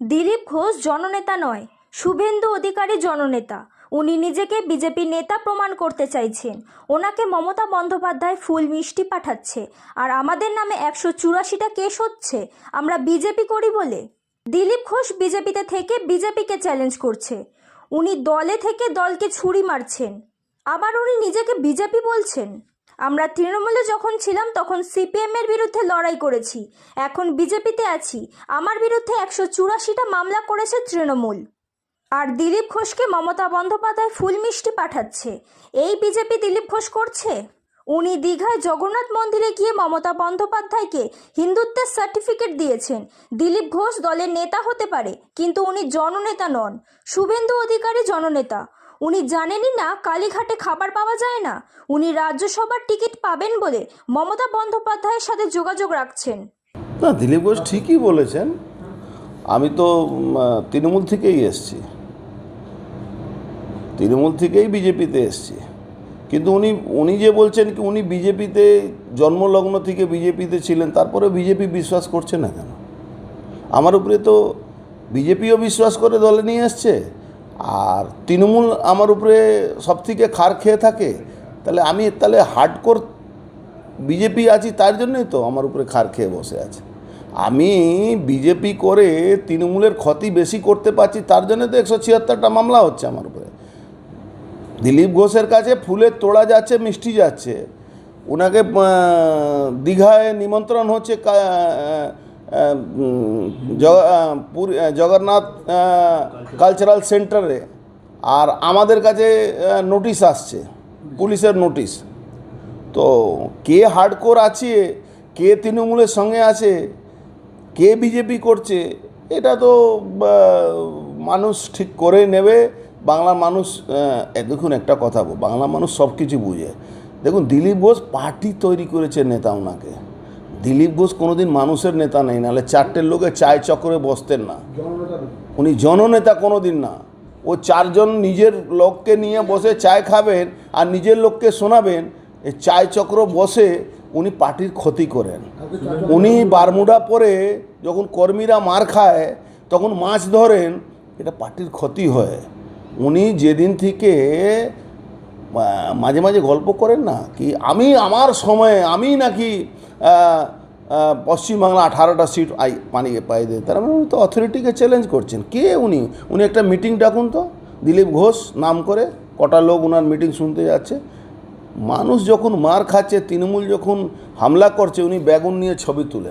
দিলীপ ঘোষ জননেতা নয়, শুভেন্দু অধিকারী জননেতা। উনি নিজেকে বিজেপি নেতা প্রমাণ করতে চাইছেন। ওনাকে মমতা বন্দ্যোপাধ্যায় ফুল মিষ্টি পাঠাচ্ছে। আর আমাদের নামে একশো চুরাশিটা কেস হচ্ছে। আমরা বিজেপি করি বলে। দিলীপ ঘোষ বিজেপিতে থেকে বিজেপিকে চ্যালেঞ্জ করছে। উনি দলে থেকে দলকে ছুরি মারছেন। আবার উনি নিজেকে বিজেপি বলছেন। আমরা তৃণমূলে যখন ছিলাম, তখন সিপিএম এর বিরুদ্ধে লড়াই করেছি। এখন বিজেপিতে আছি। আমার বিরুদ্ধে একশো চুরাশিটা মামলা করেছে তৃণমূল। আর দিলীপ ঘোষকে মমতা বন্দ্যোপাধ্যায় ফুল মিষ্টি পাঠাচ্ছে। এই বিজেপি দিলীপ ঘোষ করছে? উনি দীঘায় জগন্নাথ মন্দিরে গিয়ে মমতা বন্দ্যোপাধ্যায়কে হিন্দুত্বের সার্টিফিকেট দিয়েছেন। দিলীপ ঘোষ দলের নেতা হতে পারে, কিন্তু উনি জননেতা নন। শুভেন্দু অধিকারী জননেতা। উনি জানেনই না কালীঘাটে খাবার পাওয়া যায় না। উনি রাজ্যসভার টিকিট পাবেন বলে মমতা বন্দ্যোপাধ্যায়ের সাথে যোগাযোগ রাখছেন। না, দিলীপ ঘোষ ঠিকই বলেছেন। আমি তো তৃণমূল থেকেই এসছি। তৃণমূল থেকেই বিজেপিতে এসছি। কিন্তু উনি উনি যে বলছেন কি উনি বিজেপিতে, জন্মলগ্ন থেকে বিজেপিতে ছিলেন তারপরে বিজেপি বিশ্বাস করছে না কেন? আমার উপরে তো বিজেপিও বিশ্বাস করে দলে নিয়ে এসছে আর তৃণমূল আমার উপরে সব থেকে খার খেয়ে থাকে, তাহলে আমি তাহলে হার্ডকোর বিজেপি আছি তার জন্যই তো আমার উপরে খার খেয়ে বসে আছে। আমি বিজেপি করে তৃণমূলের ক্ষতি বেশি করতে পারছি তার জন্য তো একশো ছিয়াত্তরটা মামলা হচ্ছে আমার উপরে। দিলীপ ঘোষের কাছে ফুলের তোড়া যাচ্ছে, মিষ্টি যাচ্ছে। ওনাকে দীঘায় নিমন্ত্রণ হচ্ছে জগন্নাথ কালচারাল সেন্টারে আর আমাদের কাছে নোটিশ আসছে পুলিশের নোটিশ তো কে হার্ডকোর আছে কে তৃণমূলের সঙ্গে আছে কে বিজেপি করছে এটা তো মানুষ ঠিক করে নেবে। বাংলার মানুষ দেখুন একটা কথা বল, বাংলা মানুষ সব কিছু বুঝে। দেখুন দিলীপ ঘোষ পার্টি তৈরি করেছে নেতা ওনাকে। দিলীপ ঘোষ কোনোদিন মানুষের নেতা নেই, নাহলে চারটে লোকে চায় চক্করে বসতেন না। উনি জননেতা কোনো দিন না। ও চারজন নিজের লোককে নিয়ে বসে চায় খাবেন আর নিজের লোককে শোনাবেন এই চায় চক্র বসে উনি পার্টির ক্ষতি করেন। উনি বারমুডা পরে যখন কর্মীরা মার খায়, তখন মাছ ধরেন, এটা পার্টির ক্ষতি হয়। উনি যেদিন থেকে মাঝে মাঝে গল্প করেন না, কি আমি আমার সময়ে, আমি নাকি পশ্চিমবাংলা আঠারোটা সিট আই পানিয়ে পাই দেয়। তার মানে উনি তো অথরিটিকে চ্যালেঞ্জ করছেন। কে উনি? উনি একটা মিটিং ডাকুন তো, দিলীপ ঘোষ নাম করে, কটা লোক ওনার মিটিং শুনতে যাচ্ছে। মানুষ যখন মার খাচ্ছে, তৃণমূল যখন হামলা করছে, উনি বেগুন নিয়ে ছবি তুলেন।